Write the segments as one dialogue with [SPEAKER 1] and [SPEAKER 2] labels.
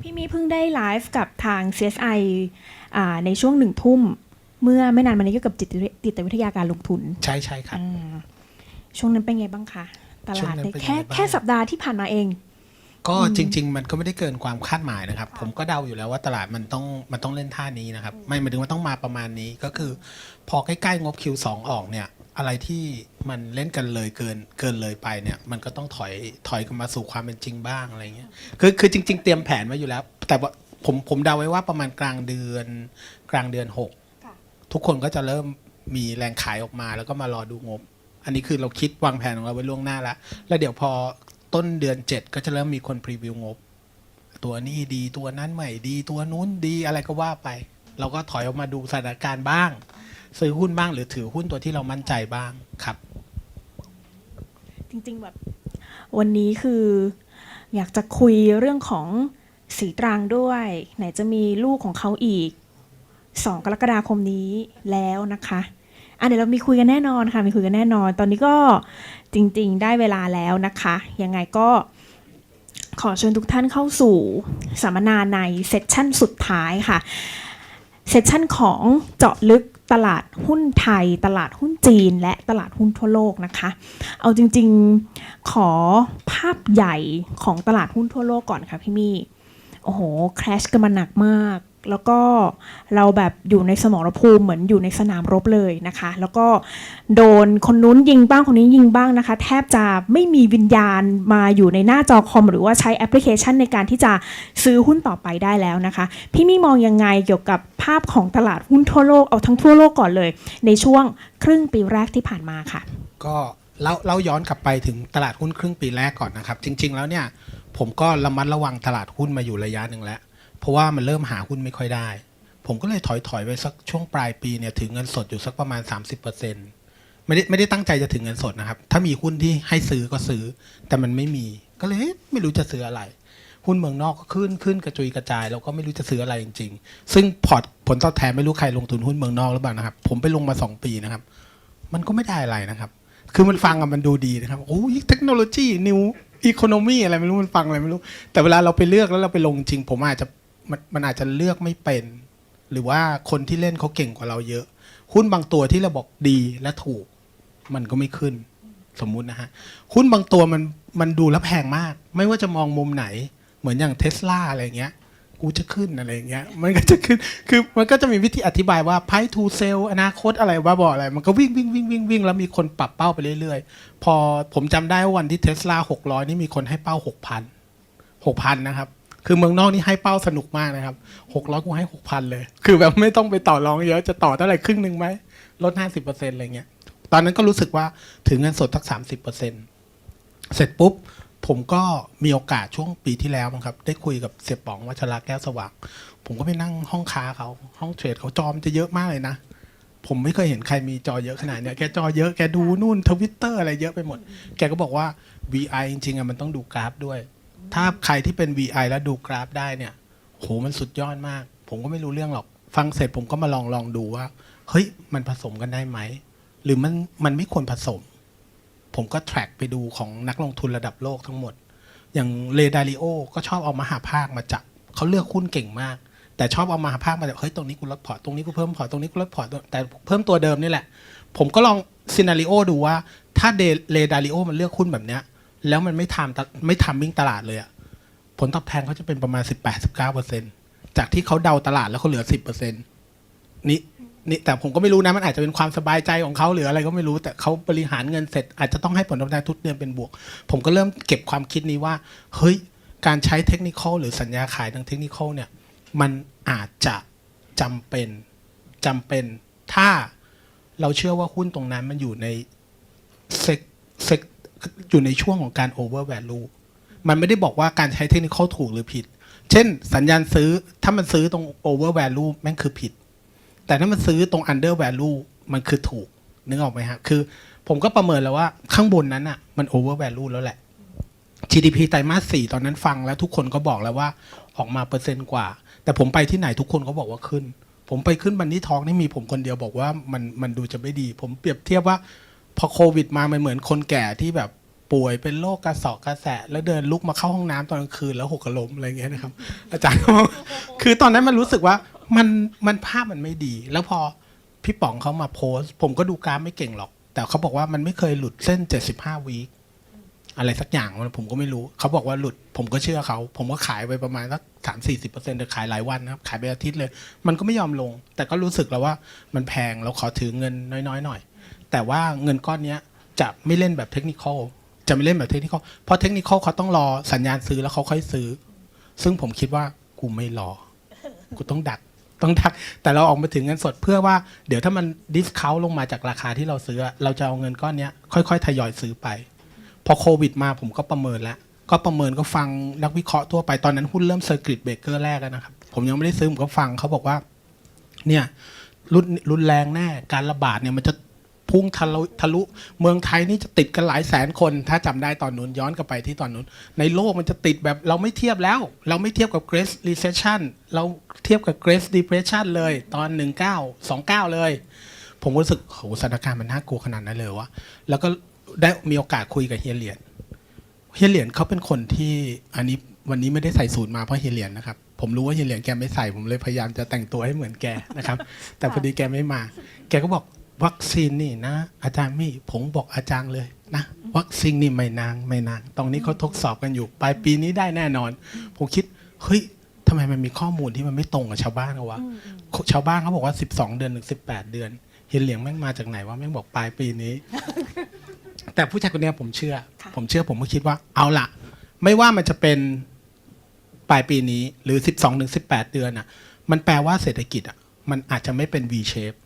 [SPEAKER 1] พี่มีเพิ่งได้ไลฟ์กับทาง CSI อ่าในช่วงหนึ่งทุ่ม เมื่อไม่นานมานี้เกี่ยวกับจิตวิจิตวิทยาการลงทุน
[SPEAKER 2] ใช่ใช่ครับ
[SPEAKER 1] อ่าช่วงนั้นเป็นไงบ้างคะต
[SPEAKER 2] ช่ว
[SPEAKER 1] ลางด
[SPEAKER 2] นั้น
[SPEAKER 1] ใน
[SPEAKER 2] เป็นยังไง
[SPEAKER 1] แค่
[SPEAKER 2] บ้าง
[SPEAKER 1] แค่สัปดาห์ที่ผ่านมาเอง
[SPEAKER 2] ก็จริง ๆ มันก็ไม่ได้เกินความคาดหมายนะครับ ผมก็เดาอยู่แล้วว่าตลาดมันต้องมันต้องเล่นท่านี้นะครับ ไม่หมายถึงว่าต้องมาประมาณนี้ก็คือ พอใกล้ๆงบ Q2 ออกเนี่ย อะไรที่มันเล่นกันเลยเกินเกินเลยไปเนี่ย มันก็ต้องถอยถอยกลันมาสู่ความเป็นจริงบ้างอะไรเงี้ยคือคือจริง ๆ เตรียมแผนไว้อยู่แล้ว แต่ว่าผมผมเดาไว้ว่าประมาณกลางเดือน กลางเดือนหก
[SPEAKER 1] ค่ะ
[SPEAKER 2] ทุกคนก็จะเริ่มมีแรงขายออกมา แล้วก็มารอดูงบ อันนี้คือเราคิดวางแผนของเราไว้ล่วงหน้าแล้วแล้วเดี๋ยวพอต้นเดือน7ก็จะเริ่มมีคนพรีวิวงบ ตัวนี้ดีตัวนั้นใหม่ดีตัวนู้นดีอะไรก็ว่าไป เราก็ถอยออกมาดูสถานการณ์บ้าง ซื้อหุ้นบ้าง หรือถือหุ้นตัวที่เรามั่นใจบ้างครับ
[SPEAKER 1] จริงๆแบบวันนี้คืออยากจะคุยเรื่องของสีตรางด้วย ไหนจะมีลูกของเขาอีก 2 กรกฎาคมนี้แล้วนะคะอะเดี๋ยวเรามีคุยกันแน่นอนค่ะ มีคุยกันแน่นอน ตอนนี้ก็จริง ๆ ได้เวลาแล้วนะคะ ยังไงก็ขอเชิญทุกท่านเข้าสู่สัมมนาในเซสชั่นสุดท้ายค่ะ เซสชั่นของเจาะลึก ตลาดหุ้นไทย ตลาดหุ้นจีน และตลาดหุ้นทั่วโลกนะคะ เอาจริงๆขอภาพใหญ่ของตลาดหุ้นทั่วโลกก่อนค่ะพี่มี่โอ้โห คราชกันมาหนักมาก แล้วก็เราแบบอยู่ในสมรภูมิเหมือนอยู่ในสนามรบเลยนะคะ แล้วก็โดนคนนู้นยิงบ้างคนนี้ยิงบ้างนะคะ แทบจะไม่มีวิญญาณมาอยู่ในหน้าจอคอม หรือว่าใช้แอปพลิเคชันในการที่จะซื้อหุ้นต่อไปได้แล้วนะคะ พี่มี่มองยังไงเกี่ยวกับภาพของตลาดหุ้นทั่วโลกเอาทั้งทั่วโลกก่อนเลย ในช่วงครึ่งปีแรกที่ผ่านมาค่ะ
[SPEAKER 2] ก็เล่าเล่าย้อนกลับไปถึงตลาดหุ้นครึ่งปีแรกก่อนนะครับ จริง ๆ แล้วเนี่ยผมก็ระมัดระวังตลาดหุ้นมาอยู่ระยะหนึ่งแล้ว เพราะว่ามันเริ่มหาหุ้นไม่ค่อยได้ ผมก็เลยถอยถอยไปสักช่วงปลายปีเนี่ยถือเงินสดอยู่สักประมาณ 30%ไม่ได้ไม่ได้ตั้งใจจะถือเงินสดนะครับ ถ้ามีหุ้นที่ให้ซื้อก็ซื้อ แต่มันไม่มีก็เลยไม่รู้จะซื้ออะไร หุ้นเมืองนอกก็ขึ้นขึ้นกระจุยกระจายแล้วก็ไม่รู้จะซื้ออะไรจริง ๆ ซึ่งพอร์ตผลตอบแทนไม่รู้ใครลงทุนหุ้นเมืองนอกหรือเปล่านะครับ ผมไปลงมาสองปีนะครับ มันก็ไม่ได้อะไรนะครับ คือมันฟังอะมันดูดีนะครับโอ้ยเทคโนโลยีนิวอีโคโนมีอะไรไม่รู้มันฟังอะไรไม่รู้ แต่เวลาเราไปเลือกแล้วเราไปลงจริง ผมอาจจะ มันมันอาจจะเลือกไม่เป็น หรือว่าคนที่เล่นเขาเก่งกว่าเราเยอะ หุ้นบางตัวที่เราบอกดีและถูก มันก็ไม่ขึ้น สมมุตินะฮะ หุ้นบางตัวมันมันดูแล้วแพงมาก ไม่ว่าจะมองมุมไหน เหมือนอย่างเทสลาอะไรเงี้ย กูจะขึ้นอะไรเงี้ย มันก็จะขึ้น คือมันก็จะมีวิธีอธิบายว่า price to sell อนาคตอะไรบ้าบอกอะไร มันก็วิ่งวิ่งวิ่งวิ่งวิ่งแล้วมีคนปรับเป้าไปเรื่อยๆ พอผมจำได้ว่าวันที่เทสลาหกร้อยนี่มีคนให้เป้าหกพันหกพันนะครับ คือเมืองนอกนี่ให้เป้าสนุกมากนะครับหกร้อยกูให้หกพันเลย คือแบบไม่ต้องไปต่อรองเยอะจะต่อเท่าไหร่ครึ่งหนึ่งไหมลดห้าสิบเปอร์เซ็นต์อะไรเงี้ยตอนนั้นก็รู้สึกว่าถือเงินสดสักสามสิบเปอร์เซ็นต์เสร็จปุ๊บ ผมก็มีโอกาสช่วงปีที่แล้วครับ ได้คุยกับเสียป๋องวัชระแก้วสว่าง ผมก็ไปนั่งห้องค้าเขาห้องเทรดเขาจอมจะเยอะมากเลยนะ ผมไม่เคยเห็นใครมีจอเยอะขนาดเนี้ยแกจอเยอะแกดูนู่นทวิตเตอร์อะไรเยอะไปหมด แกก็บอกว่า VI จริงๆอะมันต้องดูกราฟด้วย ถ้าใครที่เป็น VI แล้วดูกราฟได้เนี่ยโหมันสุดยอดมาก ผมก็ไม่รู้เรื่องหรอก ฟังเสร็จผมก็มาลองลองดูว่า เฮ้ย มันผสมกันได้ไหม หรือมันมันไม่ควรผสม ผมก็ track ไปดูของนักลงทุนระดับโลกทั้งหมด อย่างเลดาริโอก็ชอบเอามาหาภาคมาจับเขาเลือกหุ้นเก่งมาก แต่ชอบเอามาหาภาคมาจับเฮ้ยตรงนี้กูลดพอร์ตตรงนี้กูเพิ่มพอร์ตตรงนี้กูลดพอร์ตแต่เพิ่มตัวเดิมนี่แหละ ผมก็ลองซีนารีโอดูว่าถ้าเดเลดาริโอมันเลือกหุ้นแบบเนี้ย แล้วมันไม่ทำไม่ทำมิ่งตลาดเลยอะผลตอบแทนเขาจะเป็นประมาณ 18-19%จากที่เขาเดาตลาดแล้วเขาเหลือ 10%นี่นี่แต่ผมก็ไม่รู้นะมันอาจจะเป็นความสบายใจของเขาหรืออะไรก็ไม่รู้ แต่เขาบริหารเงินเสร็จ อาจจะต้องให้ผลตอบแทนทุกเดือนเป็นบวก ผมก็เริ่มเก็บความคิดนี้ว่า เฮ้ย การใช้เทคนิคหรือสัญญาขายทางเทคนิคเนี่ย มันอาจจะจำเป็นจำเป็น ถ้าเราเชื่อว่าหุ้นตรงนั้นมันอยู่ในเซกเซก อยู่ในช่วงของการ over value มันไม่ได้บอกว่าการใช้เทคนิคถูกหรือผิด เช่น สัญญาณซื้อถ้ามันซื้อตรง over value แม่งคือผิด แต่ถ้ามันซื้อตรง under value มันคือถูก นึกออกไหมฮะ คือ ผมก็ประเมินแล้วว่าข้างบนนั้นอะ มัน over value แล้วแหละ GDP ไตรมาสสี่ตอนนั้นฟังแล้วทุกคนก็บอกแล้วว่าออกมาเปอร์เซ็นต์กว่า แต่ผมไปที่ไหนทุกคนก็บอกว่าขึ้น ผมไปขึ้นบันนี่ทองนี่มีผมคนเดียวบอกว่ามันมันดูจะไม่ดี ผมเปรียบเทียบว่า พอโควิดมามันเหมือนคนแก่ที่แบบป่วยเป็นโรคกระสอบกระแสะแล้วเดินลุกมาเข้าห้องน้ำตอนกลางคืนแล้วหกล้มอะไรเงี้ยนะครับ อาจารย์คือตอนนั้นมันรู้สึกว่ามันมันภาพมันไม่ดี แล้วพอพี่ป๋องเขามาโพสต์ผมก็ดูกราฟไม่เก่งหรอก แต่เขาบอกว่ามันไม่เคยหลุดเส้น 75วีคอะไรสักอย่างผมก็ไม่รู้ เขาบอกว่าหลุด ผมก็เชื่อเขา ผมก็ขายไปประมาณสักสามสี่สิบเปอร์เซ็นต์แต่ขายหลายวันนะครับ ขายไปอาทิตย์เลย มันก็ไม่ยอมลง แต่ก็รู้สึกแล้วว่ามันแพงเราขอถือเงินน้อยๆหน่อย แต่ว่าเงินก้อนนี้จะไม่เล่นแบบเทคนิคอลจะไม่เล่นแบบเทคนิคอลเพราะเทคนิคอลเขาต้องรอสัญญาณซื้อแล้วเขาค่อยซื้อ ซึ่งผมคิดว่ากูไม่รอ กูต้องดักต้องดัก แต่เราออกมาถึงเงินสดเพื่อว่า เดี๋ยวถ้ามันดิสคาวลงมาจากราคาที่เราซื้อ เราจะเอาเงินก้อนนี้ค่อยๆ ทยอยซื้อไป พอโควิดมาผมก็ประเมินแล้ว ก็ประเมินก็ฟังนักวิเคราะห์ทั่วไปตอนนั้นหุ้นเริ่มเซอร์กิตเบรกเกอร์แรกนะครับ ผมยังไม่ได้ซื้อผมก็ฟังเขาบอกว่า เนี่ยรุนรุนแรงแน่การระบาดเนี่ยมันจะ พุ่งทะลุทะลุ เมืองไทยนี่จะติดกันหลายแสนคน ถ้าจำได้ตอนนู้นย้อนกลับไปที่ตอนนู้น ในโลกมันจะติดแบบเราไม่เทียบแล้ว เราไม่เทียบกับ Great Recession เราเทียบกับ Great Depression เลยตอน 19 29 เลย ผมรู้สึกโหสถานการณ์มันน่ากลัวขนาดนั้นเลยวะแล้วก็ได้มีโอกาสคุยกับเฮียเหรียญเฮียเหรียญเขาเป็นคนที่อันนี้วันนี้ไม่ได้ใส่สูตรมาเพราะเฮียเหรียญนะครับผมรู้ว่าเฮียเหรียญแกไม่ใส่ผมเลยพยายามจะแต่งตัวให้เหมือนแกนะครับ แต่พอดีแกไม่มา แกก็บอก วัคซีนนี่นะ อาจารย์มี่ผมบอกอาจารย์เลยนะวัคซีนนี่ไม่นางไม่นาง ตรงนี้เขาทดสอบกันอยู่ ปลายปีนี้ได้แน่นอน ผมคิดเฮ้ยทำไมมันมีข้อมูลที่มันไม่ตรงกับชาวบ้านเขาวะชาวบ้านเขาบอกว่า 12 เดือนถึง18 เดือนเฮียเหลียงแม่งมาจากไหนว่าแม่งบอกปลายปีนี้ แต่ผู้ชายคนเนี้ยผมเชื่อ
[SPEAKER 1] ค่ะ
[SPEAKER 2] ผมเชื่อผมก็คิดว่าเอาละไม่ว่ามันจะเป็นปลายปีนี้หรือ 12ถึง18 เดือนอะ มันแปลว่าเศรษฐกิจอะมันอาจจะไม่เป็น V shape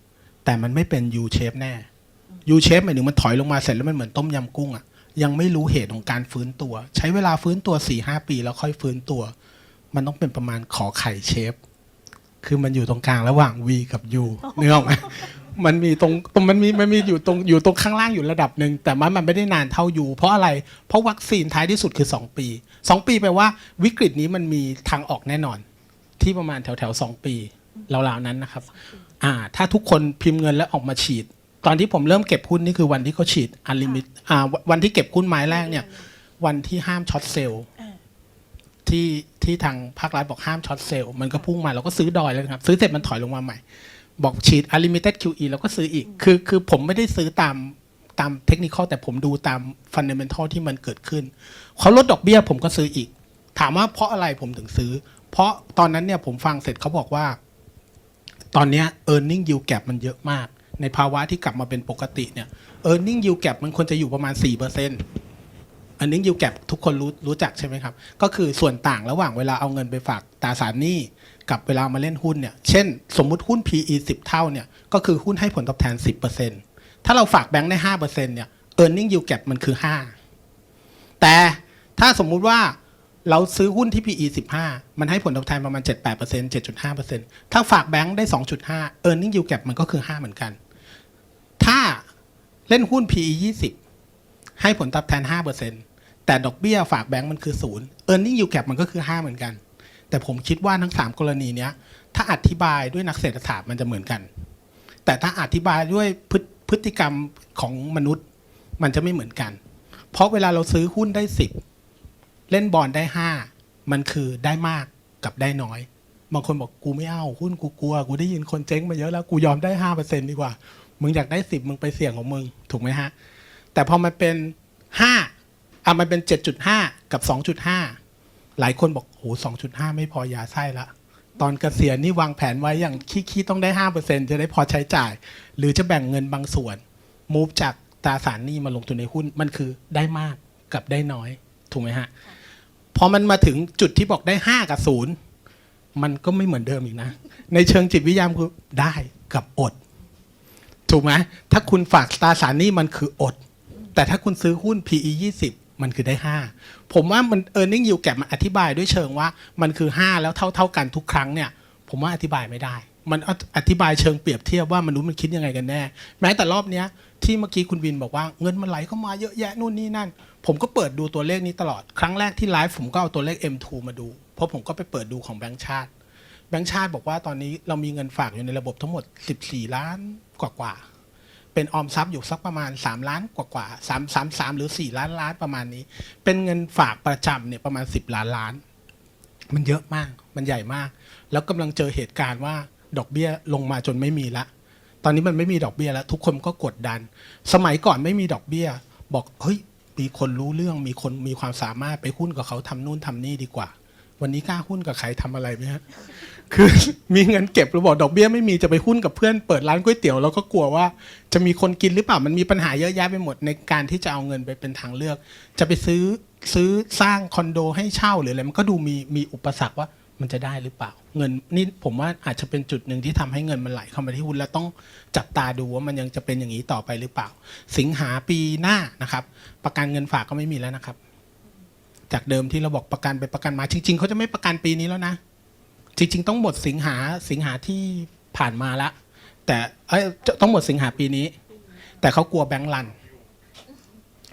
[SPEAKER 2] แต่มันไม่เป็น U shape แน่ U shape หมายถึงมันถอยลงมาเสร็จแล้วมันเหมือนต้มยำกุ้งอะยังไม่รู้เหตุของการฟื้นตัว ใช้เวลาฟื้นตัว4-5ปีแล้วค่อยฟื้นตัว มันต้องเป็นประมาณขอไข่เชฟ คือมันอยู่ตรงกลางระหว่าง V กับ U นึกออกไหมมันมีตรงตรงมันมีมันมีอยู่ตรงอยู่ตรงข้างล่างอยู่ระดับหนึ่งแต่มันมันไม่ได้นานเท่า U เพราะอะไร เพราะวัคซีนท้ายที่สุดคือ 2 ปี 2 ปีแปลว่าวิกฤตนี้มันมีทางออกแน่นอน ที่ประมาณแถวแถวๆสองปีราวๆนั้นนะครับ อ่า ถ้าทุกคนพิมพ์เงินแล้วออกมาฉีด ตอนที่ผมเริ่มเก็บหุ้นนี่คือวันที่เขาฉีดอันลิมิตอ่า วันที่เก็บหุ้นไม้แรกเนี่ย วันที่ห้ามช็อตเซลล์ที่ที่ทางภาครัฐบอกห้ามช็อตเซลล์มันก็พุ่งมาเราก็ซื้อดอยแล้วนะครับ ซื้อเสร็จมันถอยลงมาใหม่ บอกฉีด unlimited QE เราก็ซื้ออีก คือคือผมไม่ได้ซื้อตามตามเทคนิคแต่ผมดูตามฟันเดเมนทัลที่มันเกิดขึ้นเขาลดดอกเบี้ยผมก็ซื้ออีก ถามว่าเพราะอะไรผมถึงซื้อ เพราะตอนนั้นเนี่ยผมฟังเสร็จเขาบอกว่า ตอนนี้ earning yield gap มันเยอะมาก ในภาวะที่กลับมาเป็นปกติเนี่ย earning yield gap มันควรจะอยู่ประมาณ4%อันนี้ยิวแก็บทุกคนรู้รู้จักใช่ไหมครับ ก็คือส่วนต่างระหว่างเวลาเอาเงินไปฝากตราสารหนี้กับเวลามาเล่นหุ้นเนี่ย เช่น สมมุติหุ้น PE 10 เท่าเนี่ย ก็คือหุ้นให้ผลตอบแทน 10%ถ้าเราฝากแบงค์ได้5%เนี่ย earning yield gap มันคือ 5 แต่ถ้าสมมุติว่า เราซื้อหุ้นที่ PE 15 มันให้ผลตอบแทนประมาณ 7-8% 7.5%ถ้าฝากแบงค์ได้ 2.5 earning yield gap มันก็คือ 5 เหมือนกัน ถ้าเล่นหุ้น PE 20 ให้ผลตอบแทน 5%แต่ดอกเบี้ยฝากแบงก์มันคือ 0 earning yield gap มันก็คือ 5 เหมือนกัน แต่ผมคิดว่าทั้ง 3 กรณีเนี้ยถ้าอธิบายด้วยนักเศรษฐศาสตร์มันจะเหมือนกัน แต่ถ้าอธิบายด้วยพฤพฤติกรรมของมนุษย์มันจะไม่เหมือนกัน เพราะเวลาเราซื้อหุ้นได้ 10 เล่นบอลได้5มันคือได้มากกับได้น้อยบางคนบอกกูไม่เอาหุ้นกูกลัวกูได้ยินคนเจ๊งมาเยอะแล้วกูยอมได้ห้าเปอร์เซ็นดีกว่า มึงอยากได้สิบมึงไปเสี่ยงของมึง ถูกไหมฮะ แต่พอมันเป็นห้าอะมันเป็นเจ็ดจุดห้ากับสองจุดห้าหลายคนบอกโหสองจุดห้าไม่พอยาไส้ละ ตอนเกษียณนี่วางแผนไว้อย่างขี้ๆต้องได้ห้าเปอร์เซ็นจะได้พอใช้จ่าย หรือจะแบ่งเงินบางส่วนมูฟจากตราสารหนี้มาลงทุนในหุ้นมันคือได้มากกับได้น้อย ถูกไหมฮะ พอมันมาถึงจุดที่บอกได้ห้ากับศูนย์มันก็ไม่เหมือนเดิมอีกนะ ในเชิงจิตวิทยาคือได้กับอด ถูกไหมถ้าคุณฝากตราสารนี้มันคืออด แต่ถ้าคุณซื้อหุ้น PE 20 มันคือได้ 5 ผมว่ามัน e a r n i n g yield gap มันอธิบายด้วยเชิงว่ามันคือ 5 แล้วเท่าเท่ากันทุกครั้งเนี่ย ผมว่าอธิบายไม่ได้ มันอธิบายเชิงเปรียบเทียบว่ามนุษย์มันคิดยังไงกันแน่ แม้แต่รอบเนี้ยที่เมื่อกี้คุณวินบอกว่าเงินมันไหลเข้ามาเยอะแยะนู่นนี่นั่น ผมก็เปิดดูตัวเลขนี้ตลอด ครั้งแรกที่ไลฟ์ผมก็เอาตัวเลข M2 มาดู เพราะผมก็ไปเปิดดูของแบงก์ชาติ แบงก์ชาติบอกว่าตอนนี้เรามีเงินฝากอยู่ในระบบทั้งหมด 14 ล้านกว่าๆ เป็นออมทรัพย์อยู่สักประมาณ 3 ล้านกว่าๆสามสามสามหรือ 4 ล้านล้านประมาณนี้ เป็นเงินฝากประจำเนี่ยประมาณ 10 ล้านล้าน มันเยอะมาก มันใหญ่มาก แล้วกำลังเจอเหตุการณ์ว่าดอกเบี้ยลงมาจนไม่มีละ ตอนนี้มันไม่มีดอกเบี้ยแล้ว ทุกคนก็กดดัน สมัยก่อนไม่มีดอกเบี้ย บอกเฮ้ย มีคนรู้เรื่องมีคนมีความสามารถไปหุ้นกับเขาทำนู่นทำนี่ดีกว่า วันนี้กล้าหุ้นกับใครทำอะไรไหมฮะคือมีเงินเก็บหรือบอกดอกเบี้ยไม่มีจะไปหุ้นกับเพื่อนเปิดร้านก๋วยเตี๋ยวแล้วก็กลัวว่าจะมีคนกินหรือเปล่ามันมีปัญหาเยอะแยะไปหมดในการที่จะเอาเงินไปเป็นทางเลือก จะไปซื้อซื้อสร้างคอนโดให้เช่าหรืออะไรมันก็ดูมีมีอุปสรรคว่า มันจะได้หรือเปล่า เงินนี่ผมว่าอาจจะเป็นจุดหนึ่งที่ทำให้เงินมันไหลเข้ามาที่หุ้นแล้วต้องจับตาดูว่ามันยังจะเป็นอย่างนี้ต่อไปหรือเปล่า สิงหาปีหน้านะครับ ประกันเงินฝากก็ไม่มีแล้วนะครับ จากเดิมที่เราบอกประกันไปประกันมาจริง ๆเขาจะไม่ประกันปีนี้แล้วนะ จริง ๆ ต้องหมดสิงหาสิงหาที่ผ่านมาละแต่เอ้ยต้องหมดสิงหาปีนี้ แต่เขากลัวแบงก์รัน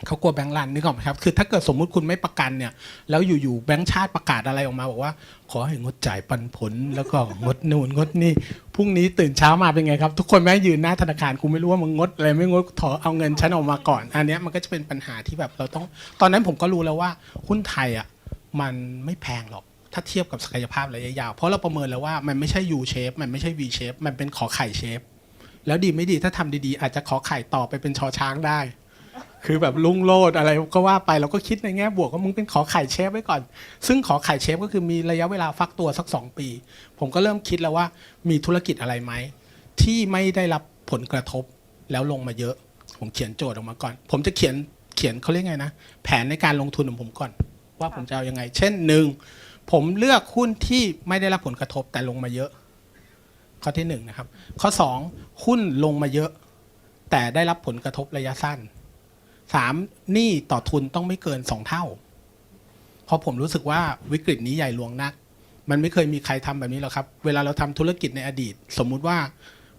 [SPEAKER 2] เขากลัวแบงก์รันนึกออกไหมครับ คือถ้าเกิดสมมุติคุณไม่ประกันเนี่ย แล้วอยู่ๆแบงก์ชาติประกาศอะไรออกมา บอกว่า ขอให้งดจ่ายปันผล แล้วก็งดนู่นงดนี่พรุ่งนี้ตื่นเช้ามาเป็นไงครับ ทุกคนแม่ยืนหน้าธนาคารกูไม่รู้ว่ามึงงดอะไรไม่งดถอเอาเงินฉันออกมาก่อน อันเนี้ยมันก็จะเป็นปัญหาที่แบบเราต้อง ตอนนั้นผมก็รู้แล้วว่าหุ้นไทยอะมันไม่แพงหรอกถ้าเทียบกับศักยภาพระยะยาว เพราะเราประเมินแล้วว่ามันไม่ใช่ U shape มันไม่ใช่ V shape มันเป็นขอไข่ shape แล้วดีไม่ดีถ้าทำดีๆ อาจจะขอไข่ต่อไปเป็นชอช้างได้ คือแบบลุ่งโลดอะไรก็ว่าไปเราก็คิดในแง่บวกว่ามึงเป็นขอไข่เชฟไว้ก่อน ซึ่งขอไข่เชฟก็คือมีระยะเวลาฟักตัวสักสองปี ผมก็เริ่มคิดแล้วว่ามีธุรกิจอะไรไหม ที่ไม่ได้รับผลกระทบแล้วลงมาเยอะ ผมเขียนโจทย์ออกมาก่อน ผมจะเขียนเขียนเขาเรียกไงนะ แผนในการลงทุนของผมก่อน ว่าผมจะเอายังไง เช่นหนึ่งผมเลือกหุ้นที่ไม่ได้รับผลกระทบแต่ลงมาเยอะ ข้อที่หนึ่งนะครับข้อสองหุ้นลงมาเยอะ แต่ได้รับผลกระทบระยะสั้น สามหนี้ต่อทุนต้องไม่เกินสองเท่า เพราะผมรู้สึกว่าวิกฤตนี้ใหญ่หลวงนัก มันไม่เคยมีใครทำแบบนี้หรอกครับ เวลาเราทำธุรกิจในอดีต สมมุติว่า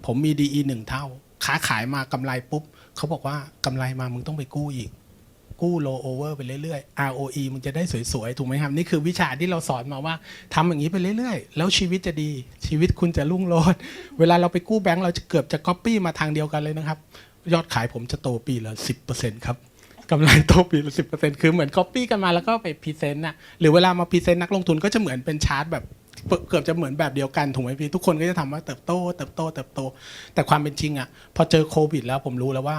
[SPEAKER 2] ผมมีดีหนึ่งเท่า ค้าขายมากำไรปุ๊บเขาบอกว่ากำไรมามึงต้องไปกู้อีก กู้โลโอเวอร์ไปเรื่อยๆ ROE มึงจะได้สวยๆ ถูกไหมครับ นี่คือวิชาที่เราสอนมาว่าทำอย่างนี้ไปเรื่อยๆ แล้วชีวิตจะดีชีวิตคุณจะรุ่งโรจน์เวลาเราไปกู้แบงก์เราจะเกือบจะก๊อปปี้มาทางเดียวกันเลยนะครับ ยอดขายผมจะโตปีละสิบเปอร์เซ็นต์ครับกำไรโตปีละสิบเปอร์เซ็นต์คือเหมือนก๊อปปี้กันมาแล้วก็ไปพรีเซนต์น่ะหรือเวลามาพรีเซนต์นักลงทุนก็จะเหมือนเป็นชาร์ตแบบเกือบจะเหมือนแบบเดียวกันถูกไหมพี่ทุกคนก็จะทำว่าเติบโตเติบโตเติบโต แต่ความเป็นจริงอะพอเจอโควิดแล้วผมรู้แล้วว่า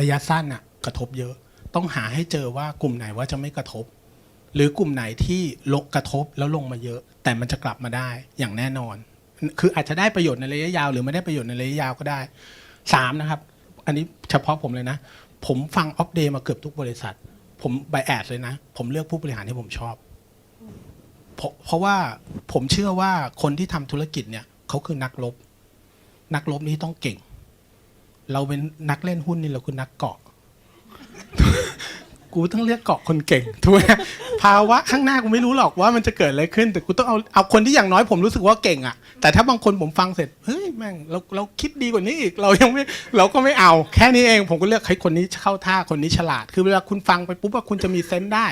[SPEAKER 2] ระยะสั้นอะกระทบเยอะ ต้องหาให้เจอว่ากลุ่มไหนว่าจะไม่กระทบ หรือกลุ่มไหนที่ลงกระทบแล้วลงมาเยอะ แต่มันจะกลับมาได้อย่างแน่นอน คืออาจจะได้ประโยชน์ในระยะยาว หรือไม่ได้ประโยชน์ในระยะยาวก็ได้สามนะครับ อันนี้เฉพาะผมเลยนะ ผมฟังออฟเดย์มาเกือบทุกบริษัท ผมไบแอดเลยนะ ผมเลือกผู้บริหารที่ผมชอบ เพราะเพราะว่าผมเชื่อว่าคนที่ทำธุรกิจเนี่ยเขาคือนักรบนักรบนี่ต้องเก่ง เราเป็นนักเล่นหุ้นนี่เราคือนักเกาะ กูต้องเรียกเกาะคนเก่งถูกไหมภาวะข้างหน้ากูไม่รู้หรอกว่ามันจะเกิดอะไรขึ้น แต่กูต้องเอาเอาคนที่อย่างน้อยผมรู้สึกว่าเก่งอะแต่ถ้าบางคนผมฟังเสร็จเฮ้ยแม่งเราเราคิดดีกว่านี้อีกเรายังไม่เราก็ไม่เอาแค่นี้เอง ผมก็เลือกให้คนนี้เข้าท่าคนนี้ฉลาด คือเวลาคุณฟังไปปุ๊บว่าคุณจะมีเซนส์ได้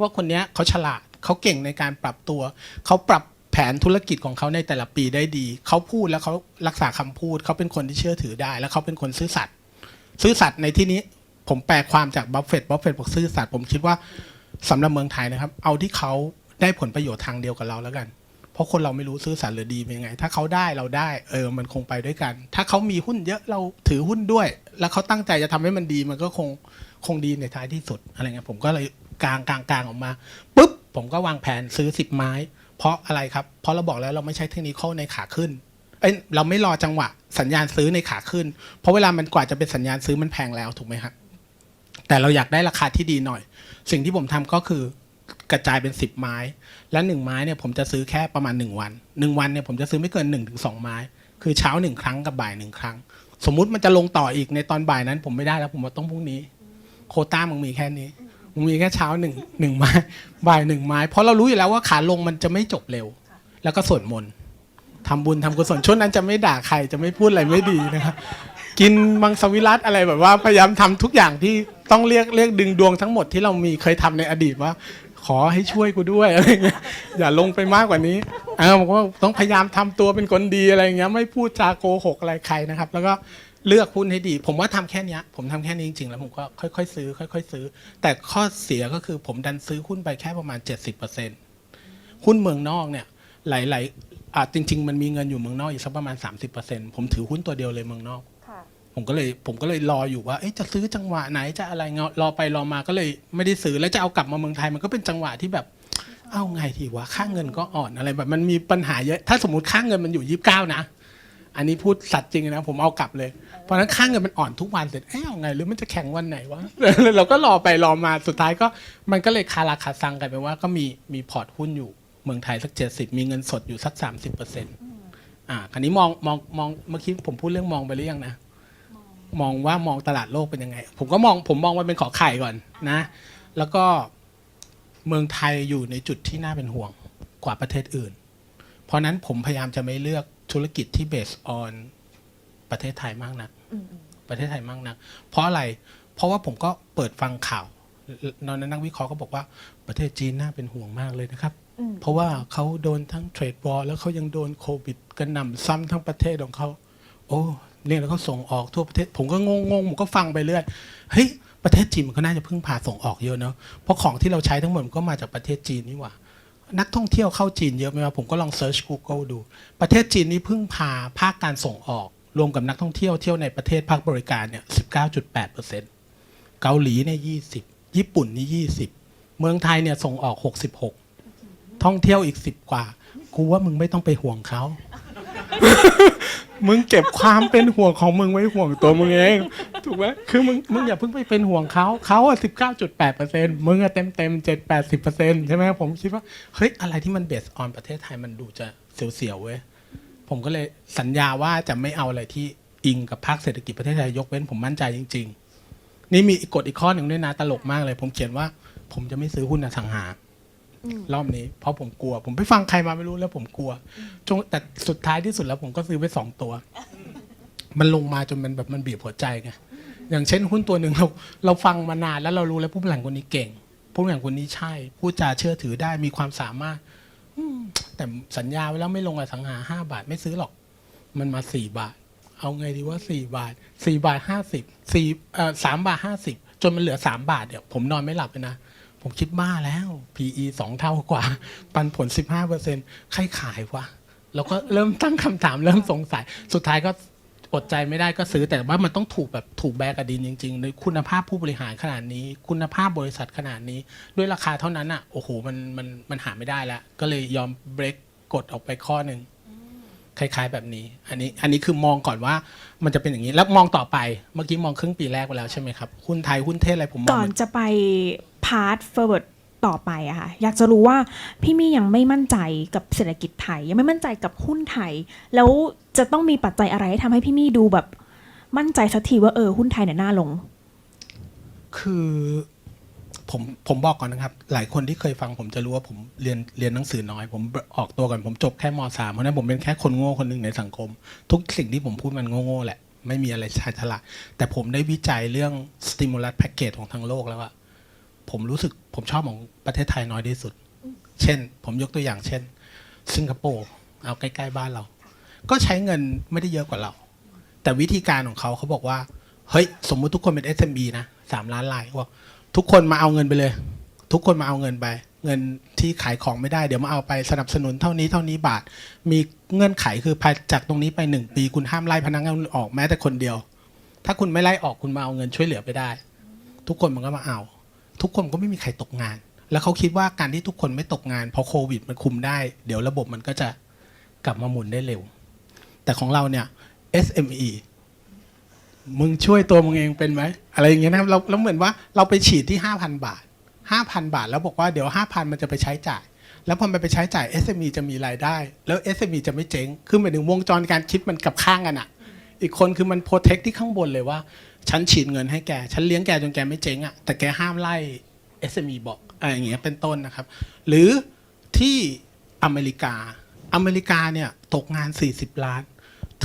[SPEAKER 2] ว่าคนเนี้ยเขาฉลาดเขาเก่งในการปรับตัวเขาปรับแผนธุรกิจของเขาในแต่ละปีได้ดี เขาพูดแล้วเขารักษาคำพูด เขาเป็นคนที่เชื่อถือได้ แล้วเขาเป็นคนซื่อสัตย์ซื่อสัตย์ในที่นี้ ผมแปลความจากบัฟเฟตบัฟเฟตบอกซื่อสัตย์ผมคิดว่าสำหรับเมืองไทยนะครับ เอาที่เขาได้ผลประโยชน์ทางเดียวกับเราแล้วกัน เพราะคนเราไม่รู้ซื่อสัตย์หรือดีเป็นยังไง ถ้าเขาได้เราได้ เออ มันคงไปด้วยกัน ถ้าเขามีหุ้นเยอะเราถือหุ้นด้วย แล้วเขาตั้งใจจะทำให้มันดีมันก็คงคงดีในท้ายที่สุดอะไรเงี้ยผมก็เลยกลางกลางกลางออกมาปุ๊บผมก็วางแผนซื้อสิบไม้ เพราะอะไรครับ เพราะเราบอกแล้วเราไม่ใช้เทคนิคในขาขึ้นเอ้ยเราไม่รอจังหวะ สัญญาณซื้อในขาขึ้น เพราะเวลามันกว่าจะเป็นสัญญาณซื้อมันแพงแล้วถูกไหมครับ แต่เราอยากได้ราคาที่ดีหน่อย สิ่งที่ผมทำก็คือกระจายเป็นสิบไม้ และหนึ่งไม้เนี่ยผมจะซื้อแค่ประมาณหนึ่งวันหนึ่งวันเนี่ยผมจะซื้อไม่เกินหนึ่งถึงสองไม้ คือเช้าหนึ่งครั้งกับบ่ายหนึ่งครั้ง สมมุติมันจะลงต่ออีกในตอนบ่ายนั้น ผมไม่ได้แล้วผมว่าต้องพรุ่งนี้ โคต้ามึงมีแค่นี้มึงมีแค่เช้าหนึ่งหนึ่งไม้บ่ายหนึ่งไม้ เพราะเรารู้อยู่แล้วว่าขาลงมันจะไม่จบเร็ว แล้วก็สวดมนต์ทำบุญทำกุศลช่วงนั้นจะไม่ด่าใครจะไม่พูดอะไรไม่ดีนะครับ กินมังสวิรัตอะไรแบบว่าพยายามทำทุกอย่างที่ต้องเรียกเรียกดึงดวงทั้งหมดที่เรามีเคยทำในอดีตว่า ขอให้ช่วยกูด้วยอะไรเงี้ยอย่าลงไปมากกว่านี้เออผมก็ต้องพยายามทำตัวเป็นคนดีอะไรเงี้ยไม่พูดจาโกหกอะไรใครนะครับ แล้วก็เลือกหุ้นให้ดี ผมว่าทำแค่นี้ผมทำแค่นี้จริงๆ แล้วผมก็ค่อยๆ ซื้อ ค่อย ๆ ซื้อ แต่ข้อเสียก็คือผมดันซื้อหุ้นไปแค่ประมาณ 70%หุ้นเมืองนอกเนี่ยหลายๆอ่าจริง ๆ มันมีเงินอยู่เมืองนอกอีกสักประมาณ 30%ผมถือหุ้นตัวเดียวเลยเมืองนอก ผมก็เลยผมก็เลยรออยู่ว่าจะซื้อจังหวะไหนจะอะไรเงารอไปรอมาก็เลยไม่ได้ซื้อแล้วจะเอากลับมาเมืองไทยมันก็เป็นจังหวะที่แบบ เอาไงทีวะค่าเงินก็อ่อนอะไรแบบมันมีปัญหาเยอะ ถ้าสมมติค่าเงินมันอยู่ยี่สิบเก้านะอันนี้พูดสัตว์จริงนะผมเอากลับเลย เพราะนั้นค่าเงินมันอ่อนทุกวันเสร็จเอ๊ะเอาไงหรือมันจะแข็งวันไหนวะเราก็รอไปรอมาสุดท้ายก็มันก็เลยคาราคาซังกันไปว่าก็มีมีพอร์ตหุ้นอยู่เมืองไทยสักเจ็ดสิบมีเงินสดอยู่สักสามสิบเปอร์เซ็นต์อ่าคราวนี้มองมองมองเมื่อกี้ผมพูดเรื่องมองไปหรือยังนะ มองว่ามองตลาดโลกเป็นยังไง ผมก็มองผมมองว่าเป็นขอไข่ก่อนนะ แล้วก็เมืองไทยอยู่ในจุดที่น่าเป็นห่วงกว่าประเทศอื่น เพราะนั้นผมพยายามจะไม่เลือกธุรกิจที่ based on ประเทศไทยมากนัก ประเทศไทยมากนัก เพราะอะไร เพราะว่าผมก็เปิดฟังข่าวนอนนักวิเคราะห์ก็บอกว่าประเทศจีนน่าเป็นห่วงมากเลยนะครับ เพราะว่าเขาโดนทั้งเทรดวอร์แล้วเขายังโดนโควิดกระหน่ำซ้ำทั้งประเทศของเขา โอ้ เนี่ยแล้วก็ส่งออกทั่วประเทศ ผมก็งงๆผมก็ฟังไปเรื่อยเฮ้ยประเทศจีนมันก็น่าจะพึ่งพาส่งออกเยอะเนาะเพราะของที่เราใช้ทั้งหมดมันก็มาจากประเทศจีนนี่หว่า นักท่องเที่ยวเข้าจีนเยอะไหมวะผมก็ลองเซิร์ช Google ดู ประเทศจีนนี่พึ่งพาภาคการส่งออก รวมกับนักท่องเที่ยวเที่ยวในประเทศภาคบริการเนี่ย19.8%เกาหลีเนี่ย20 ญี่ปุ่นนี่ 20 เมืองไทยเนี่ยส่งออก 66 ท่องเที่ยวอีก 10 กว่ากูว่ามึงไม่ต้องไปห่วงเขา มึงเก็บความเป็นห่วงของมึงไว้ห่วงตัวมึงเอง ถูกไหมคือมึงมึงอย่าเพิ่งไปเป็นห่วงเขาเขาอะสิบเก้าจุดแปดเปอร์เซ็นต์มึงอะเต็มเต็มเจ็ดแปดสิบเปอร์เซ็นต์ใช่ไหมผมคิดว่าเฮ้ยอะไรที่มันเบสออนประเทศไทยมันดูจะเสียวๆเว้ยผมก็เลยสัญญาว่าจะไม่เอาอะไรที่อิงกับภาคเศรษฐกิจประเทศไทยยกเว้นผมมั่นใจจริง ๆ นี่มีกฎอีกข้อหนึ่งด้วยนะตลกมากเลย ผมเขียนว่า ผมจะไม่ซื้อหุ้นอสังหา รอบนี้ เพราะผมกลัว ผมไปฟังใครมาไม่รู้แล้วผมกลัวจงแต่สุดท้ายที่สุดแล้วผมก็ซื้อไปสองตัว มันลงมาจนมันแบบมันบีบหัวใจไงอย่างเช่นหุ้นตัวหนึ่งเราเราฟังมานานแล้วเรารู้แล้วผู้บริหารคนนี้เก่ง ผู้บริหารคนนี้ใช่พูดจาเชื่อถือได้มีความสามารถอืมแต่สัญญาไว้แล้วไม่ลงอสังหาห้าบาทไม่ซื้อหรอก มันมาสี่บาท เอาไงดีว่าสี่บาทสี่บาทห้าสิบสี่เอ่อสามบาทห้าสิบจนมันเหลือสามบาทเนี่ยผมนอนไม่หลับเลยนะ ผมคิดบ้าแล้ว PE สองเท่ากว่า ปันผล 15เปอร์เซ็นใครขายวะแล้วก็เริ่มตั้งคำถามเริ่มสงสัย สุดท้ายก็อดใจไม่ได้ก็ซื้อแต่ว่ามันต้องถูกแบบถูกแบกกระดินจริงๆในคุณภาพผู้บริหารขนาดนี้ คุณภาพบริษัทขนาดนี้ ด้วยราคาเท่านั้นอะโอ้โหมันมันมันหาไม่ได้แล้ว ก็เลยยอมเบรกกดออกไปข้อหนึ่ง คล้าย ๆ แบบนี้ อันนี้อันนี้คือมองก่อนว่ามันจะเป็นอย่างนี้แล้วมองต่อไปเมื่อกี้มองครึ่งปีแรกไปแล้วใช่ไหมครับหุ้นไทยหุ้นเทศอะไรผมมอง
[SPEAKER 1] ก่อน
[SPEAKER 2] เหมือน
[SPEAKER 1] จะไปพาร์ทเฟอร์เวิร์ดต่อไปอะค่ะอยากจะรู้ว่าพี่มี่ยังไม่มั่นใจกับเศรษฐกิจไทย ยังไม่มั่นใจกับหุ้นไทย แล้วจะต้องมีปัจจัยอะไรที่ทำให้พี่มี่ดูแบบมั่นใจสักทีว่าเออหุ้นไทยเนี่ยน่าลง
[SPEAKER 2] คือ ผมผมบอกก่อนนะครับ หลายคนที่เคยฟังผมจะรู้ว่าผมเรียนเรียนหนังสือน้อย ผมออกตัวก่อนผมจบแค่มสามเพราะนั้นผมเป็นแค่คนโง่คนหนึ่งในสังคม ทุกสิ่งที่ผมพูดมันโง่ๆแหละ ไม่มีอะไรชาญฉลาดแต่ผมได้วิจัยเรื่อง stimulus package ของทั้งโลกแล้วว่าผมรู้สึกผมชอบของประเทศไทยน้อยที่สุด เช่น ผมยกตัวอย่างเช่น สิงคโปร์เอาใกล้ๆบ้านเรา ก็ใช้เงินไม่ได้เยอะกว่าเรา แต่วิธีการของเขาเขาบอกว่า เฮ้ย สมมุติทุกคนเป็น SMB นะสามล้านรายบอก ทุกคนมาเอาเงินไปเลย ทุกคนมาเอาเงินไป เงินที่ขายของไม่ได้เดี๋ยวมาเอาไปสนับสนุนเท่านี้เท่านี้บาท มีเงื่อนไขคือภายจากตรงนี้ไปหนึ่งปี คุณห้ามไล่พนักงานออกแม้แต่คนเดียว ถ้าคุณไม่ไล่ออกคุณมาเอาเงินช่วยเหลือไปได้ ทุกคนมันก็มาเอา ทุกคนก็ไม่มีใครตกงาน แล้วเขาคิดว่าการที่ทุกคนไม่ตกงานพอโควิดมันคุมได้ เดี๋ยวระบบมันก็จะกลับมาหมุนได้เร็ว แต่ของเราเนี่ย SME มึงช่วยตัวมึงเองเป็นไหมอะไรอย่างเงี้ยนะครับเราเราเหมือนว่าเราไปฉีดที่ห้าพันบาทห้าพันบาท แล้วบอกว่าเดี๋ยวห้าพันมันจะไปใช้จ่าย แล้วพอมันไปใช้จ่าย SME จะมีรายได้ แล้ว SME จะไม่เจ๊งคือหมายถึงวงจรการคิดมันกับข้างกันอะอีกคนคือมันโปรเทคที่ข้างบนเลยว่า ฉันฉีดเงินให้แก ฉันเลี้ยงแกจนแกไม่เจ๊งอะแต่แกห้ามไล่ SME บอกอะไรอย่างเงี้ยเป็นต้นนะครับ หรือที่อเมริกาอเมริกาเนี่ยตกงาน 40 ล้าน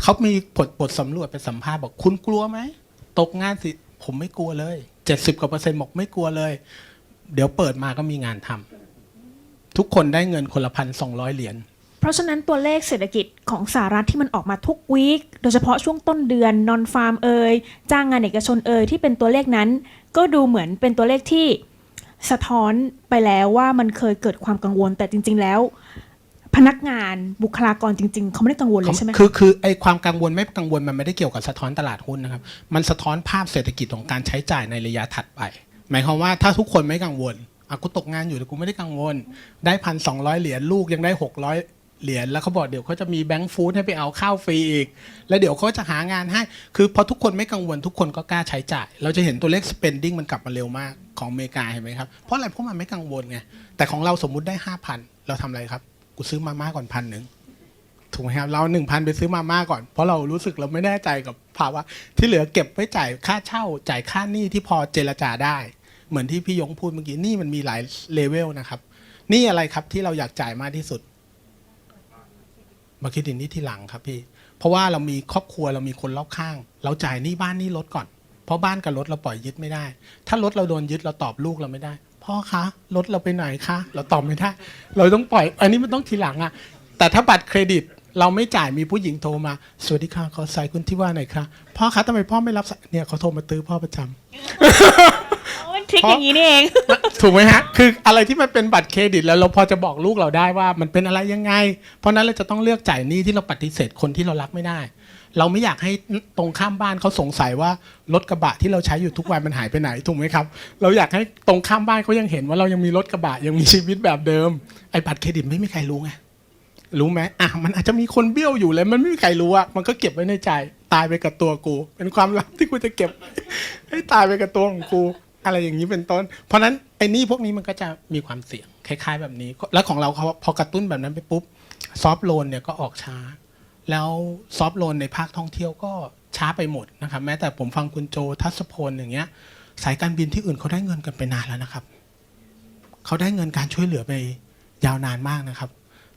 [SPEAKER 2] เขามีบทบทสำรวจไปสัมภาษณ์บอกคุณกลัวไหม ตกงานสิ ผมไม่กลัวเลย70กว่าเปอร์เซ็นต์บอกไม่กลัวเลย เดี๋ยวเปิดมาก็มีงานทำทุกคนได้เงินคนละพันสองร้อยเหรียญ
[SPEAKER 1] เพราะฉะนั้นตัวเลขเศรษฐกิจของสหรัฐที่มันออกมาทุกวีคโดยเฉพาะช่วงต้นเดือนนอนฟาร์มเอยจ้างงานเอกชนเอยที่เป็นตัวเลขนั้น ก็ดูเหมือนเป็นตัวเลขที่สะท้อนไปแล้วว่ามันเคยเกิดความกังวลแต่จริง ๆ แล้ว พนักงานบุคลากรจริง ๆ เขาไม่ได้กังวลเลยใช่ไหมคะ
[SPEAKER 2] คือคือไอความกังวลไม่กังวลมันไม่ได้เกี่ยวกับสะท้อนตลาดหุ้นนะครับ มันสะท้อนภาพเศรษฐกิจของการใช้จ่ายในระยะถัดไป หมายความว่าถ้าทุกคนไม่กังวลอะกูตกงานอยู่แต่กูไม่ได้กังวล ได้พันสองร้อยเหรียญลูกยังได้หกร้อยเหรียญแล้วเขาบอกเดี๋ยวเขาจะมีแบงก์ฟู้ดให้ไปเอาข้าวฟรีอีก แล้วเดี๋ยวเขาจะหางานให้ คือพอทุกคนไม่กังวลทุกคนก็กล้าใช้จ่าย เราจะเห็นตัวเลข spending มันกลับมาเร็วมากของอเมริกาเห็นไหมครับ เพราะอะไรเพราะมันไม่กังวลไงแต่ของเราสมมุติได้ห้าพันเราทำอะไรครับ กูซื้อมาม่าก่อนพันหนึ่งถูกไหมครับเราหนึ่งพันไปซื้อมาม่าก่อนเพราะเรารู้สึกเราไม่แน่ใจกับภาวะที่เหลือเก็บไว้จ่ายค่าเช่า จ่ายค่าหนี้ที่พอเจรจาได้ เหมือนที่พี่ยงพูดเมื่อกี้นี่มันมีหลายเลเวลนะครับหนี่อะไรครับที่เราอยากจ่ายมากที่สุด มาคิดถึงนี่ที่หลังครับพี่ เพราะว่าเรามีครอบครัวเรามีคนรอบข้าง เราจ่ายหนี้บ้านหนี้รถก่อน เพราะบ้านกับรถเราปล่อยยึดไม่ได้ ถ้ารถเราโดนยึดเราตอบลูกเราไม่ได้ พ่อคะรถเราไปไหนคะเราตอบไม่ได้เราต้องปล่อย อันนี้มันต้องทีหลังอะแต่ถ้าบัตรเครดิตเราไม่จ่ายมีผู้หญิงโทรมา สวัสดีค่ะขอใส่คุณที่ว่าหน่อยค่ะพ่อคะทำไมพ่อไม่รับสายเนี่ยเขาโทรมาตื้อพ่อประจำ
[SPEAKER 1] อ๋อมันทริคอย่างนี้นี่เอง
[SPEAKER 2] ถูกไหมฮะ คืออะไรที่มันเป็นบัตรเครดิตแล้วเราพอจะบอกลูกเราได้ว่ามันเป็นอะไรยังไง เพราะฉะนั้นเราจะต้องเลือกจ่ายหนี้ที่เราปฏิเสธคนที่เรารักไม่ได้ เราไม่อยากให้ตรงข้ามบ้านเขาสงสัยว่ารถกระบะที่เราใช้อยู่ทุกวันมันหายไปไหนถูกไหมครับ เราอยากให้ตรงข้ามบ้านเขายังเห็นว่าเรายังมีรถกระบะยังมีชีวิตแบบเดิมไอ้บัตรเครดิตไม่มีใครรู้ไงรู้ไหมอะมันอาจจะมีคนเบี้ยวอยู่เลยมันไม่มีใครรู้อะมันก็เก็บไว้ในใจ ตายไปกับตัวกู เป็นความลับที่กูจะเก็บ ให้ตายไปกับตัวของกู อะไรอย่างนี้เป็นต้น เพราะนั้นไอ้นี่พวกนี้มันก็จะมีความเสี่ยงคล้าย ๆ แบบนี้ แล้วของเราเขาพอกระตุ้นแบบนั้นไปปุ๊บซอฟโลนเนี่ยก็ออกช้า แล้วซอฟต์โลนในภาคท่องเที่ยวก็ช้าไปหมดนะครับ แม้แต่ผมฟังคุณโจทัศพลอย่างเงี้ย สายการบินที่อื่นเขาได้เงินกันไปนานแล้วนะครับ เขาได้เงินการช่วยเหลือไปยาวนานมากนะครับ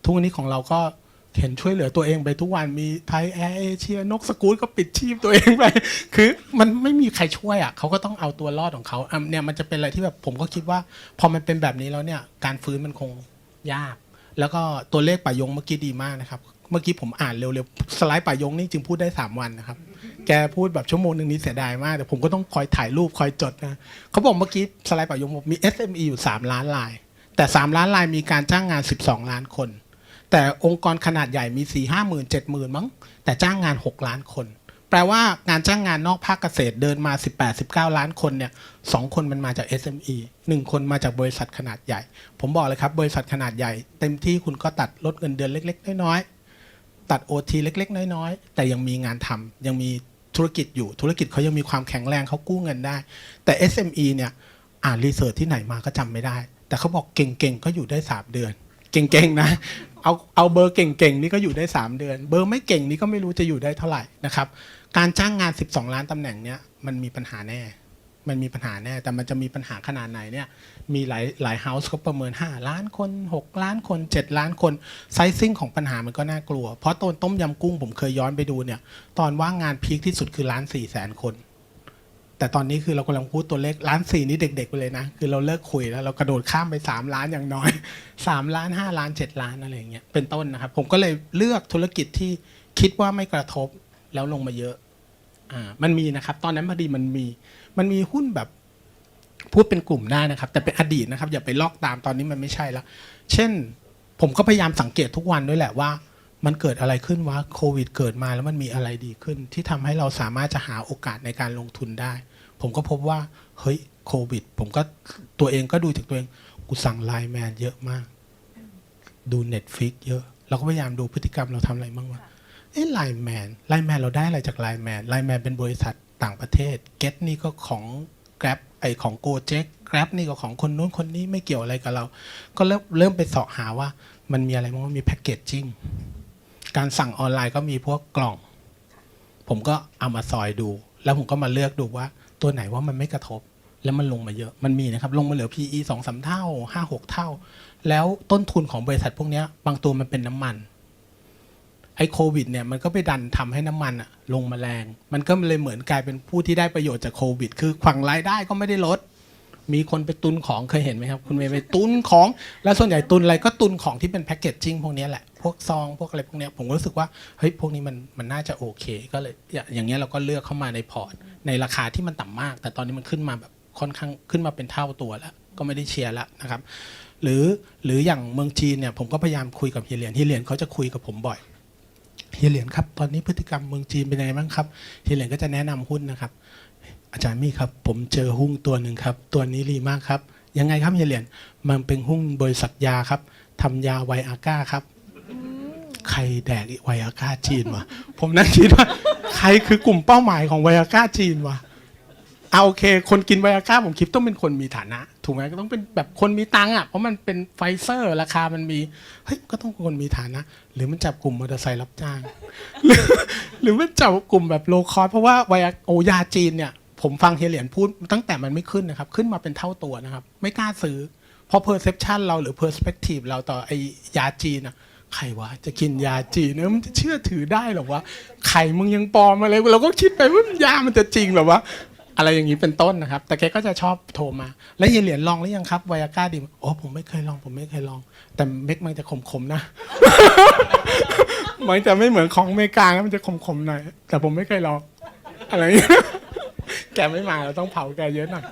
[SPEAKER 2] ทุกวันนี้ของเราก็เห็นช่วยเหลือตัวเองไปทุกวันมีไทยแอร์เอเชียนกสกูตก็ปิดชีพตัวเองไป คือมันไม่มีใครช่วยอะเขาก็ต้องเอาตัวรอดของเขาเนี่ยมันจะเป็นอะไรที่แบบผมก็คิดว่า พอมันเป็นแบบนี้แล้วเนี่ยการฟื้นมันคงยาก แล้วก็ตัวเลขป่ายงเมื่อกี้ดีมากนะครับ เมื่อกี้ผมอ่านเร็วๆสไลด์ป่ายงนี่จึงพูดได้สามวันนะครับ แกพูดแบบชั่วโมงหนึ่งนี้เสียดายมาก แต่ผมก็ต้องคอยถ่ายรูปคอยจดนะเขาบอกเมื่อกี้สไลด์ป่ายงบอกมี SME อยู่ 3 ล้านราย แต่ 3 ล้านรายมีการจ้างงาน 12 ล้านคน แต่องค์กรขนาดใหญ่มี 4 5 0 0 0 0 7 0 0 0มั้งแต่จ้างงาน 6 ล้านคน แปลว่างานจ้างงานนอกภาคเกษตรเดินมา 18 19 ล้านคนเนี่ยสองคนมันมาจาก SME หนึ่งคนมาจากบริษัทขนาดใหญ่ ผมบอกเลยครับบริษัทขนาดใหญ่ เต็มที่คุณก็ตัดลดเงินเดือนเล็ก ๆ น้อยๆ ตัด OT เล็ก ๆ น้อยๆ แต่ยังมีงานทำยังมีธุรกิจอยู่ธุรกิจเขายังมีความแข็งแรงเขากู้เงินได้ แต่ SME เนี่ยอ่านรีเสิร์ชที่ไหนมาก็จำไม่ได้ แต่เขาบอกเก่งๆก็อยู่ได้3เดือน เก่งๆนะเอาเอาเบอร์เก่งๆนี่ก็อยู่ได้ 3 เดือน เบอร์ไม่เก่งนี่ก็ไม่รู้จะอยู่ได้เท่าไหร่นะครับการจ้างงาน 12 ล้านตำแหน่งเนี่ยมันมีปัญหาแน่ มันมีปัญหาแน่ แต่มันจะมีปัญหาขนาดไหนเนี่ยมีหลายหลายเฮาส์เขาประเมิน 5 ล้านคน 6 ล้านคน 7 ล้านคนไซซิ่งของปัญหามันก็น่ากลัว เพราะต้นต้มยำกุ้งผมเคยย้อนไปดูเนี่ยตอนว่างงานพีคที่สุดคือล้านสี่แสนคน แต่ตอนนี้คือเรากำลังพูดตัวเลขล้านสี่นี่เด็ก ๆ ไปเลยนะ คือเราเลิกคุยแล้วเรากระโดดข้ามไป 3 ล้านอย่างน้อย 3 ล้าน 5 ล้าน 7 ล้านอะไรอย่างเงี้ยเป็นต้นนะครับ ผมก็เลยเลือกธุรกิจที่คิดว่าไม่กระทบแล้วลงมาเยอะอ่ามันมีนะครับ ตอนนั้นพอดีมันมี มันมีหุ้นแบบพูดเป็นกลุ่มได้นะครับ แต่เป็นอดีตนะครับ อย่าไปลอกตามตอนนี้มันไม่ใช่แล้ว เช่น ผมก็พยายามสังเกตทุกวันด้วยแหละว่า มันเกิดอะไรขึ้นวะโควิด เกิดมาแล้วมันมีอะไรดีขึ้น ที่ทำให้เราสามารถจะหาโอกาสในการลงทุนได้ ผมก็พบว่าเฮ้ยโควิด ผมก็ตัวเองก็ดูจากตัวเองกูสั่งไลน์แมนเยอะมาก ดูเน็ตฟิกเยอะ เราก็พยายามดูพฤติกรรมเราทำอะไรบ้างวะเอ๊ะไลน์แมนไลน์แมนเราได้อะไรจากไลน์แมนไลน์แมนเป็นบริษัท ต่างประเทศเก็ตนี่ก็ของ Grab ไอของ g o j e k Grab นี่ก็ของคนนู้นคนนี้ไม่เกี่ยวอะไรกับเรา ก็เริ่มเริ่มไปเสาะหาว่ามันมีอะไรบ้างมีแพคเกจจิ้งการสั่งออนไลน์ก็มีพวกกล่อง ผมก็เอามาซอยดู แล้วผมก็มาเลือกดูว่า ตัวไหนว่ามันไม่กระทบ แล้วมันลงมาเยอะมันมีนะครับ ลงมาเหลือ PE สองสามเท่าห้าหกเท่า แล้วต้นทุนของบริษัทพวกนี้บางตัวมันเป็นน้ำมัน ไอ้โควิดเนี่ยมันก็ไปดันทำให้น้ำมันอะลงมาแรง มันก็เลยเหมือนกลายเป็นผู้ที่ได้ประโยชน์จากโควิด คือฝั่งรายได้ก็ไม่ได้ลด มีคนไปตุนของเคยเห็นไหมครับ คุณเมย์ไปตุนของ แล้วส่วนใหญ่ตุนอะไรก็ตุนของที่เป็นแพคเกจจิ้งพวกนี้แหละ พวกซองพวกอะไรพวกนี้ผมก็รู้สึกว่าเฮ้ยพวกนี้มันมันน่าจะโอเค ก็เลยอย่างเงี้ยเราก็เลือกเข้ามาในพอร์ต ในราคาที่มันต่ำมาก แต่ตอนนี้มันขึ้นมาแบบค่อนข้างขึ้นมาเป็นเท่าตัวแล้ว ก็ไม่ได้เชียร์แล้วนะครับ หรือหรืออย่างเมืองจีนเนี่ยผมก็พยายามคุยกับเฮียเหรียญเฮียเหรียญเขาจะคุยกับผมบ่อย เฮียเหรียญครับตอนนี้พฤติกรรมเมืองจีนเป็นยังไงบ้างครับเฮียเหรียญก็จะแนะนำหุ้นนะครับ อาจารย์มี่ครับผมเจอหุ้นตัวหนึ่งครับ ตัวนี้ดีมากครับ ยังไงครับเฮียเหรียญมันเป็นหุ้นบริษัทยาครับทำยาไวอาก้าครับ ใครแดกไวอาก้าจีนวะผมนั่งคิดว่า ใครคือกลุ่มเป้าหมายของไวอาก้าจีนวะ เอาโอเค คนกินไวอาก้าผมคิดต้องเป็นคนมีฐานะ ถูกไหมก็ต้องเป็นแบบคนมีตังค์อะเพราะมันเป็นไฟเซอร์ ราคามันมีเฮ้ยก็ต้องคนมีฐานะ หรือมันจับกลุ่มมอเตอร์ไซค์รับจ้าง หรือหรือมันจับกลุ่มแบบโลคอสเพราะว่าไวอาโอยาจีนเนี่ยผมฟังเฮเหรียญพูดตั้งแต่มันไม่ขึ้นนะครับ ขึ้นมาเป็นเท่าตัวนะครับ ไม่กล้าซื้อ เพราะ perception เราหรือ perspective เราต่อไอยาจีนอะใครวะจะกินยาจีนเนี่ยมันจะเชื่อถือได้หรอวะไข่มึงยังปลอมอะไรเราก็คิดไปว่ายามันจะจริงหรอวะ อะไรอย่างนี้เป็นต้นนะครับ แต่แกก็จะชอบโทรมา แล้วเฮียเหรียญลองหรือยังครับไวอาก้าดีโอ้ผมไม่เคยลองผมไม่เคยลอง แต่เม็ดมันจะขมๆนะ มันจะไม่เหมือนของอเมริกานะมันจะขมๆหน่อยแต่ผมไม่เคยลอง อะไรอย่างเงี้แกไม่มาเราต้องเผาแกเยอะหน่อย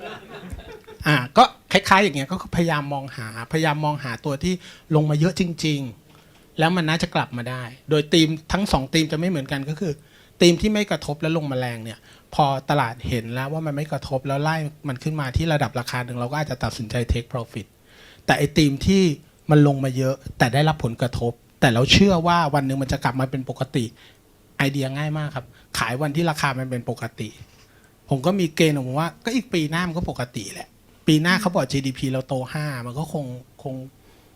[SPEAKER 2] อ่าก็คล้าย ๆ อย่างเงี้ยก็พยายามมองหาพยายามมองหาตัวที่ลงมาเยอะจริง ๆ แล้วมันน่าจะกลับมาได้ โดยทีมทั้งสองทีมจะไม่เหมือนกันก็คือทีมที่ไม่กระทบแล้วลงมาแรงเนี่ย พอตลาดเห็นแล้วว่ามันไม่กระทบแล้วไล่มันขึ้นมาที่ระดับราคาหนึ่งเราก็อาจจะตัดสินใจ take profit แต่ไอ้ทีมที่มันลงมาเยอะแต่ได้รับผลกระทบ แต่เราเชื่อว่าวันหนึ่งมันจะกลับมาเป็นปกติไอเดียง่ายมากครับ ขายวันที่ราคามันเป็นปกติ ผมก็มีเกณฑ์ของผมว่าก็อีกปีหน้ามันก็ปกติแหละ ปีหน้าเขาบอก GDP เราโตห้ามันก็คงคง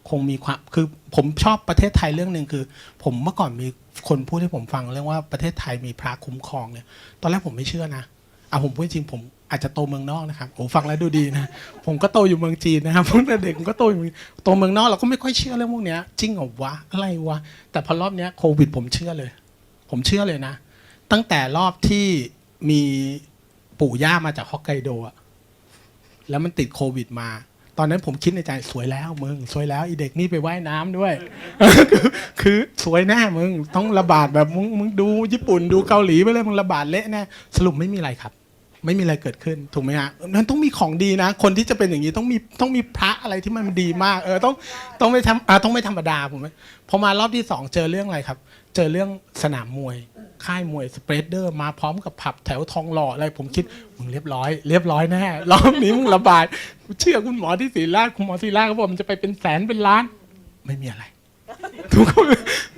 [SPEAKER 2] คงมีความคือผมชอบประเทศไทยเรื่องหนึ่งคือ ผมเมื่อก่อนมี คนพูดให้ผมฟังเรื่องว่าประเทศไทยมีพระคุ้มครองเนี่ย ตอนแรกผมไม่เชื่อนะอะผมพูดจริงผมอาจจะโตเมืองนอกนะครับโอ้ฟังแล้วดูดีนะ ผมก็โตอยู่เมืองจีนนะครับตั้งแต่เด็กผมก็โตอยู่โตเมืองนอกเราก็ไม่ค่อยเชื่อเรื่องพวกเนี้ยจริงเหรอวะอะไรวะแต่พอรอบเนี้ยโควิดผมเชื่อเลย ผมเชื่อเลยนะ ตั้งแต่รอบที่มีปู่ย่ามาจากฮอกไกโดอะแล้วมันติดโควิดมา ตอนนั้นผมคิดในใจสวยแล้วมึงสวยแล้วอีเด็กนี่ไปว่ายน้ำด้วย คือสวยแน่มึงต้องระบาดแบบมึงมึงดูญี่ปุ่นดูเกาหลีไปเลยมึงระบาดเละแน่สรุปไม่มีอะไรครับ ไม่มีอะไรเกิดขึ้นถูกไหมฮะมันต้องมีของดีนะ คนที่จะเป็นอย่างนี้ต้องมีต้องมีพระอะไรที่มันดีมากเออต้องต้องไม่ทำอ่าต้องไม่ธรรมดาผมพอมารอบที่สองเจอเรื่องอะไรครับ เจอเรื่องสนามมวย ค่ายมวยสเปรดเดอร์มาพร้อมกับผับแถวทองหล่ออะไร ผมคิดมึงเรียบร้อย เรียบร้อยแน่รอบนี้มึงระบาดเชื่อคุณหมอที่ศรีราชคุณหมอศรีราชเขาบอกมันจะไปเป็นแสนเป็นล้าน ไม่มีอะไร ทุกคน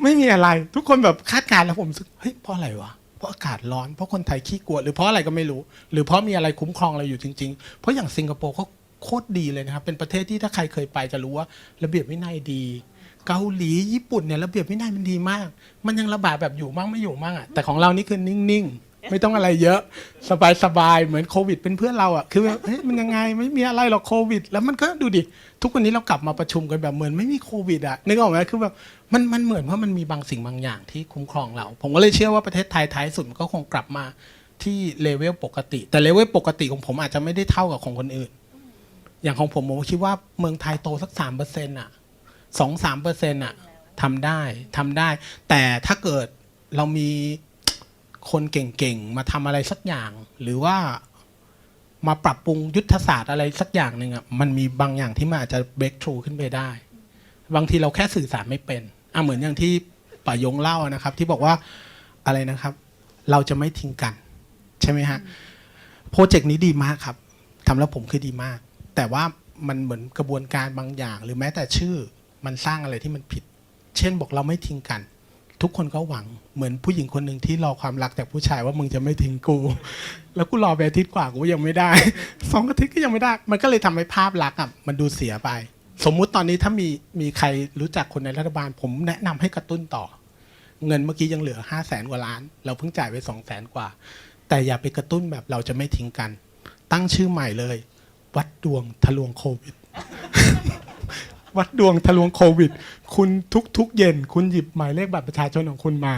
[SPEAKER 2] ไม่มีอะไร ทุกคนแบบคาดการณ์แล้วผมรู้สึกเฮ้ยเพราะอะไรวะเพราะอากาศร้อนเพราะคนไทยขี้กลัว หรือเพราะอะไรก็ไม่รู้ หรือเพราะมีอะไรคุ้มครองเราอยู่จริง ๆ เพราะอย่างสิงคโปร์เขาโคตรดีเลยนะครับ เป็นประเทศที่ถ้าใครเคยไปจะรู้ว่า ระเบียบวินัยดี เกาหลีญี่ปุ่นเนี่ยระเบียบวินัยมันดีมาก มันยังระบาดแบบอยู่มั่งไม่อยู่มั่งอะแต่ของเรานี่คือนิ่งๆ ไม่ต้องอะไรเยอะ สบายๆ เหมือนโควิด เป็นเพื่อนเราอะคือเฮ้ยมันยังไงไม่มีอะไรหรอกโควิด แล้วมันก็ดูดิ ทุกวันนี้เรากลับมาประชุมกันแบบเหมือนไม่มีโควิดอะนึกออกไหมคือแบบมันมันเหมือนว่ามันมีบางสิ่งบางอย่างที่คุ้มครองเรา ผมก็เลยเชื่อว่าประเทศไทยท้ายสุดมันก็คงกลับมาที่เลเวลปกติ แต่เลเวลปกติของผมอาจจะไม่ได้เท่ากับของคนอื่น อย่างของผมผมคิดว่าเมืองไทยโตสักสามเปอร์เซ็นต์อะ สองสามเปอร์เซ็นต์อะทำได้ทำได้ แต่ถ้าเกิดเรามีคนเก่งๆ มาทำอะไรสักอย่าง หรือว่ามาปรับปรุงยุทธศาสตร์อะไรสักอย่างหนึ่งอะมันมีบางอย่างที่มันอาจจะ break through ขึ้นไปได้ บางทีเราแค่สื่อสารไม่เป็นอะเหมือนอย่างที่ป่ายงเล่านะครับ ที่บอกว่าอะไรนะครับ เราจะไม่ทิ้งกัน ใช่ไหมฮะโปรเจกต์นี้ดีมากครับทำแล้วผมคือดีมาก แต่ว่ามันเหมือนกระบวนการบางอย่าง หรือแม้แต่ชื่อ มันสร้างอะไรที่มันผิด เช่นบอกเราไม่ทิ้งกัน ทุกคนก็หวังเหมือนผู้หญิงคนหนึ่งที่รอความรักจากผู้ชายว่ามึงจะไม่ทิ้งกู แล้วกูรอไปอาทิตย์กว่ากูยังไม่ได้สองอาทิตย์ก็ยังไม่ได้ มันก็เลยทำให้ภาพลักษณ์อะมันดูเสียไป สมมุติตอนนี้ถ้ามีมีใครรู้จักคนในรัฐบาล ผมแนะนำให้กระตุ้นต่อ เงินเมื่อกี้ยังเหลือห้าแสนกว่าล้าน เราเพิ่งจ่ายไปสองแสนกว่า แต่อย่าไปกระตุ้นแบบเราจะไม่ทิ้งกัน ตั้งชื่อใหม่เลย วัดดวงทะลวงโควิด วัดดวงทะลวงโควิด คุณทุกๆ เย็น คุณหยิบหมายเลขบัตรประชาชนของคุณมา